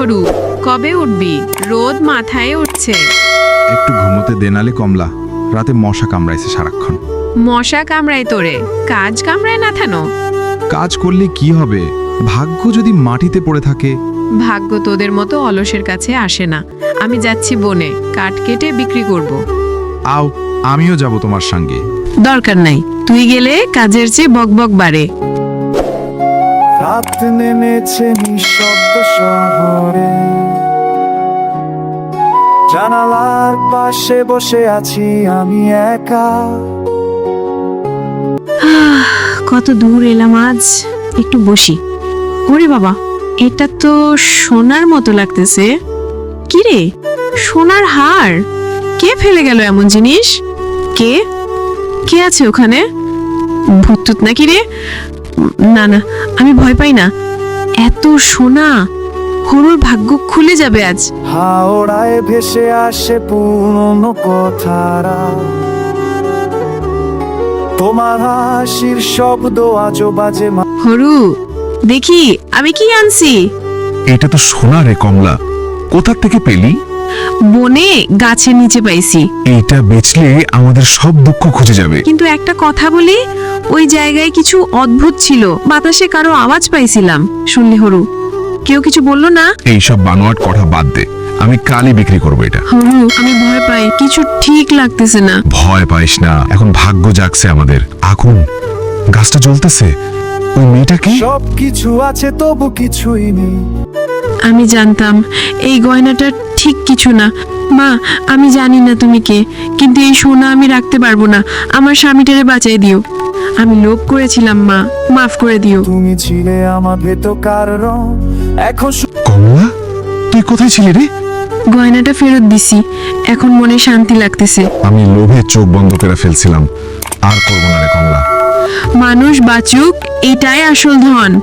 হরু কবে উঠবি? রোদ মাথায় উঠছে। একটু ঘুমোতে দেনালে কমলা রাতে মশা কামড়াইছে সারাক্ষণ। মশা কামড়ায় তোরে কাজ কামড়ায় না থানো? কাজ করলে কি হবে? ভাগ্য যদি মাটিতে পড়ে থাকে। ভাগ্য তোদের মতো অলসের কাছে আসে না। আমি যাচ্ছি বনে কাঠ কেটে বিক্রি করব। আও আমিও যাব তোমার সঙ্গে। দরকার নাই তুই গেলে কাজের চেয়ে বকবক বাড়ে। রাত নেমেছে নিঃশব্দ শহরে। জানালার পাশে বসে আছি আমি একা। কত দূর এলাম আজ। একটু বসি। ওরে বাবা, এটা তো সোনার মতো লাগতেছে। কি রে সোনার হার? কে ফেলে গেল এমন জিনিস? কে? কে আছে ওখানে? ভূতটুত নাকি রে? না না আমি ভয় পাই না। এত সোনা হরুর ভাগ্য খুলে যাবে আজ। হাওড়ায় ভেসে আসে পুরনো কথারা। তোমার হাসির শব্দ আজও বাজে মা- হরু দেখি আমি কি আনছি? এটা তো সোনা রে কমলা। কোথা থেকে পেলি? বনে গাছের নিচে পাইছি। এইটা বেচলে আমাদের সব দুঃখ খুঁজে যাবে। কিন্তু একটা কথা বলি ওই জায়গায় কিছু অদ্ভুত ছিল বাতাসে কারও আওয়াজ পাইছিলাম শুনলি হরু। কেউ কিছু বলল না? এইসব বানোয়াট কথা বাদ দে আমি কালই বিক্রি করব এটা। হরু আমি ভয় পাই কিছু ঠিক লাগতেছে না। ভয় পাইস না এখন ভাগ্য জাগছে আমাদের। আগুন গাছটা জ্বলতেছে ওই মেয়েটা কি? সব কিছু আছে তবু কিছুই নেই। আমি জানতাম এই গয়নাটা ঠিক কিছু না। মা আমি জানি না তুমি কে কিন্তু এই সোনা আমি রাখতে পারব না আমার স্বামীটারে বাঁচাই দিও। আমি লোভ করেছিলাম মা মাফ করে দিও। তুমি ছিলে আমার ভেতকার রং এখন কমলা তুই কোথায় ছিলি রে? গয়নাটা ফেরত দিছি এখন মনে শান্তি লাগতেছে। আমি লোভে চোখ বন্ধ করে ফেলছিলাম আর করব না রে কমলা। মানুষ বাঁচুক এটাই আসল ধন।